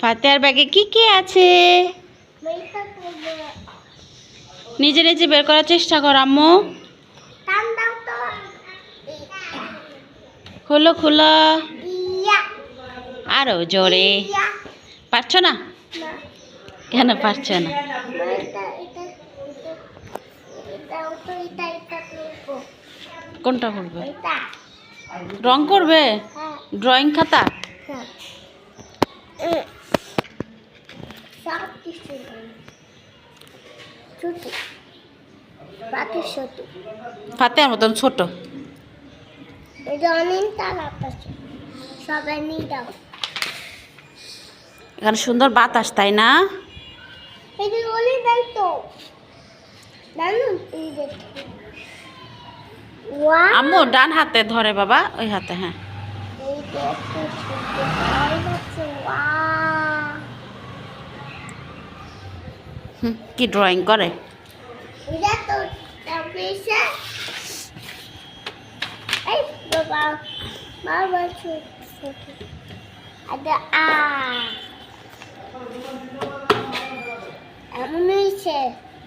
ফাতেহার ব্যাগে কি কি আছে? নিজে নিজে বের করার চেষ্টা কর আম্মু। খুলো খুলো। আরও জোরে। পারছ না? কেন পারছ না? কোনটা করবে রং করবে? ড্রয়িং খাতা? হ্যাঁ উম, সব কিছু ছুটি ছুটি মতন ছোট। সবাই নিয়ে দাও এখানে সুন্দর বাতাস, তাই না? এই তো আম্মু, ডান হাতে ধরে বাবা, ওই হাতে হ্যাঁ। কি ড্রয়িং করে?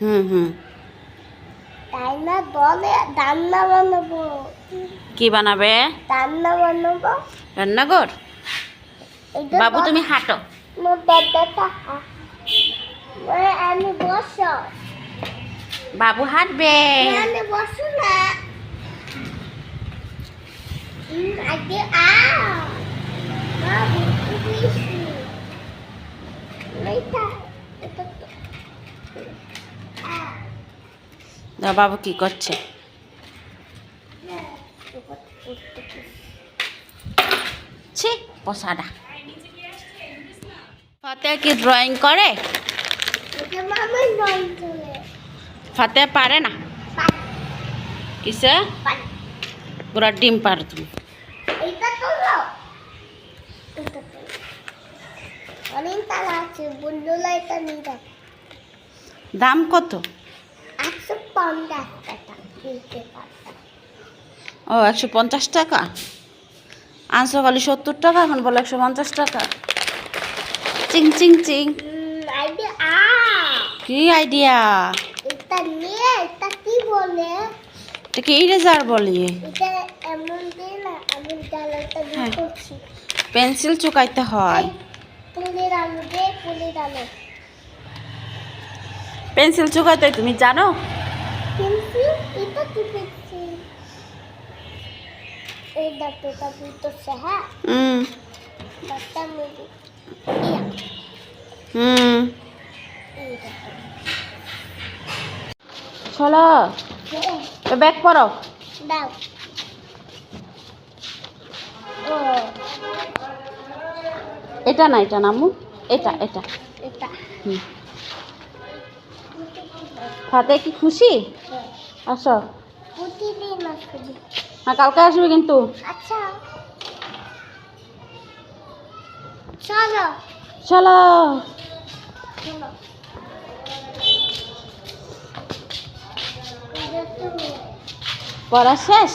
হুম হুম। তাই না বলে রান্না বানাবো। কি বানাবে? রান্না বানাবো। রান্নাঘর? বাবু তুমি হাঁটো। আমি বসো। বাবু হাঁটবে। আমি বসো না। আগে আ। বাবু তুমি এটা এটা তো আ দা বাবু কি করছে? ছি পসাডা ফাতেহা কি ড্রয়িং করে? ফাতেহা পারে না? কিসে? পুরা ডিম পারো তুমি। দাম কত? পঞ্চাশ টাকা দিতে পারতাম। ও একশো পঞ্চাশ টাকা? আনছো খালি সত্তর টাকা এখন বলো একশো পঞ্চাশ টাকা। চিং চিং চিং। কি আইডিয়া এটা নিয়ে এটা কি বলে? এটা ইরেজার বলি? এটা এমন দিয়ে না আমি ডালাটা হ্যাঁ। করছি। পেন্সিল চুকাইতে হয়। ফুলের আলু দে ফুলের আলু। পেন্সিল চুকাইতে তুমি জানো? কিন্তু এটা কি ডাক্তার এটা বুঝতেছে হ্যাঁ? হুম। ডাক্তার মুভি ইয়া হুম চলো ব্যাগ পরো। দাও। এটা না এটা নামু এটা এটা। এটা। হুম। ফাতে কি খুশি? আসো। হ্যাঁ কালকে আসবে কিন্তু। আচ্ছা। চলো। চলো। পড়া শেষ?